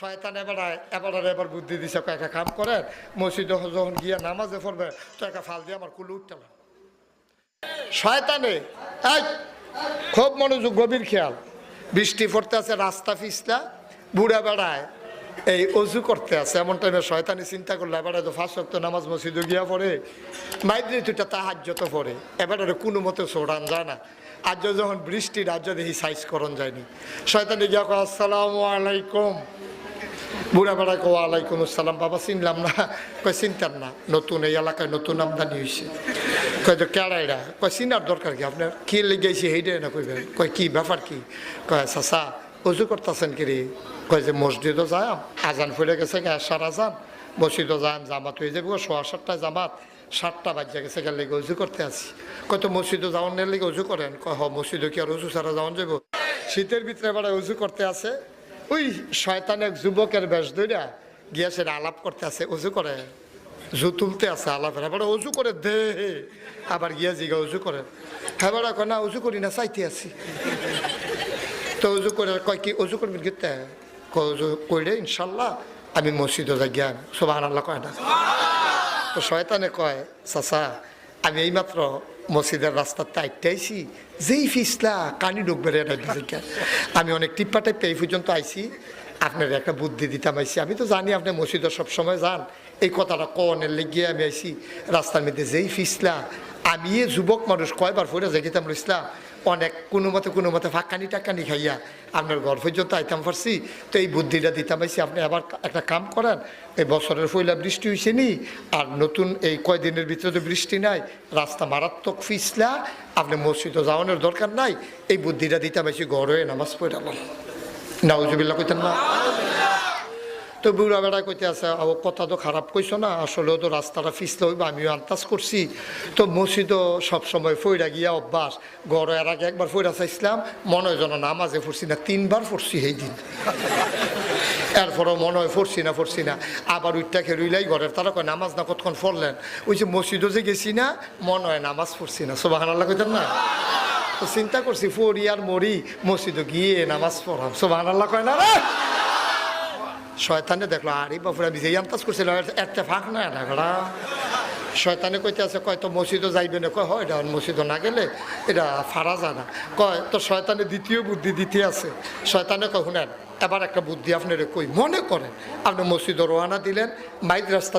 শয়তান এবার এবার আর এবার বুদ্ধি দিছে কয়েকটা কাম করেন, মসজিদে যখন গিয়া নামাজে পড়বে, তো একটা ফাল দিয়ে আমার কুলু উঠতে শয়তানে, এই, খুব মনোযোগ, গভীর খেয়াল। বৃষ্টি পড়তে আছে, রাস্তা ফিসলা, বুড়া বেড়ায়, এই অজু করতে আছে। এমন টাইমে শয়তানি চিন্তা করলে, এবারে তো ফার্স্ট তো নামাজ মসজিদে গিয়া পড়ে, মাইদ্রি দুটা তাহাজ্যত পড়ে। এবারে কোনো মতে সোড়ান যায় না। আজ যখন বৃষ্টি রাজ্য দেখি সাইজ করণ যায়নি। শয়তানি গিয়া আসসালামু আলাইকুম। বুড়া বেড়া কো আলাইকুম আসসালাম, বাবা চিনলাম না। কয়, চিনতাম না। নতুন এই এলাকায় নতুন আমদানি হয়েছে কয় তো কেড়াইরা কয়, চিনার দরকার কি আপনার? কি লেগেছে সেইটাই না কইবেন। কয়, কি ব্যাপার কি? কয়, চাচা, উজু করতেছেন কি রে? কয়, যে মসজিদও যায় আজান ফুলে গেছে সার আজান। মসজিদও যাম জামাত হয়ে যাব, সোয়া সাতটায় জামাত, সাতটা বাজে গেছে গেলে লেগে উজু করতে আসি কয়, তো মসজিদও যাওয়ার লেগে উজু করেন? কয়, হ, মসজিদও কি আর উজু সারা যাওয়ান যাব শীতের ভিতরে এবার উজু করতে আছে। ওই শয়তান এক যুবকের বেশ ধইরা গিয়া সেটা আলাপ করতে আছে উজু করে। জু তুলতে আছে আলাপের এবার উজু করে দে। আবার গিয়া জিগা উজু করে। হ্যাঁ কয়, না, উজু করি না, চাইতে আছি তো উজু করে কয় কি, উজু করবি কিতে কয়, উজু কইরে ইনশাল্লাহ আমি মসজিদে যাই জ্ঞান সোবাহান আল্লাহ কয় না। তো শয়তানে কয়, চাচা, আমি এইমাত্র মসজিদের রাস্তার আইতে আইছি, যেই ফিসলা কানি ঢুকবে রে। আমি অনেক টিপ্পা টাইপে এই পর্যন্ত আইছি, আপনার একটা বুদ্ধি দিতাম আইসি আমি তো জানি আপনি মসজিদে সবসময় যান, এই কথাটা কনের লেগিয়ে আমি আইসি রাস্তার মধ্যে যেই ফিসলা, আমি যুবক মানুষ কয়বার ফুরে যেতাম ইসলাম অনেক কোনো মতে কোনো মতে ফাঁকানি টাকানি খাইয়া আপনার ঘর পর্যন্ত আইতাম পারছি। তো এই বুদ্ধিটা দিতাম আইসি আপনি আবার একটা কাম করেন, এই বছরের পয়লা বৃষ্টি হয়েছে নি, আর নতুন এই কয়দিনের ভিতরে তো বৃষ্টি নাই, রাস্তা মারাত্মক ফিসলা, আপনি মসজিদে যাওয়ানোর দরকার নাই। এই বুদ্ধিটা দিতাম আইসি ঘরে নামাজ পড়ে পড়ালাম নাউজুবিল্লা কইতেন না। তো বুড়া বেড়া কইতে আছে ও কথা তো খারাপ কইছো না, আসলেও তো রাস্তাটা ফিসলে হইব, আমিও আন্দাজ করছি। তো মসজিদও সবসময় ফইরা গিয়া অভ্যাস। গড় এর আগে একবার ফইরা চাইছিলাম, মনে হয় যেন নামাজে পড়ছি না, তিনবার পড়ছি সেই দিন। এরপরও মনে হয় পড়ছি না পড়ছি না। আবার উইটা খেরুইলাই ঘরের তারা কয়, নামাজ না কতক্ষণ পড়লেন ওই যে মসজিদও যে গেছি না, মনে হয় নামাজ পড়ছি না। সোবাহান আল্লাহ কইতেন না? তো চিন্তা করছি, ফরি আর মরি, মসজিদে গিয়ে নামাজ পড়াম। সোবাহান আল্লাহ কয় না রে? শয়তানে দেখল, আরে বাপুরা বিজয়ী আন্তাজ করছিল একটা ফাঁক না, এটা শয়তানে কইতে আছে, কয়, তো মসজিদও যাইবে না। কয় হয় এটা মসজিদও না গেলে এটা ফারা যায় না। কয়, তো শয়তানে দ্বিতীয় বুদ্ধি দিতে আছে। শয়তানে কয় শুনেন এবার একটা বুদ্ধি আপনার কই, মনে করেন, আপনি মসজিদও রোয়ানা দিলেন মাইক রাস্তা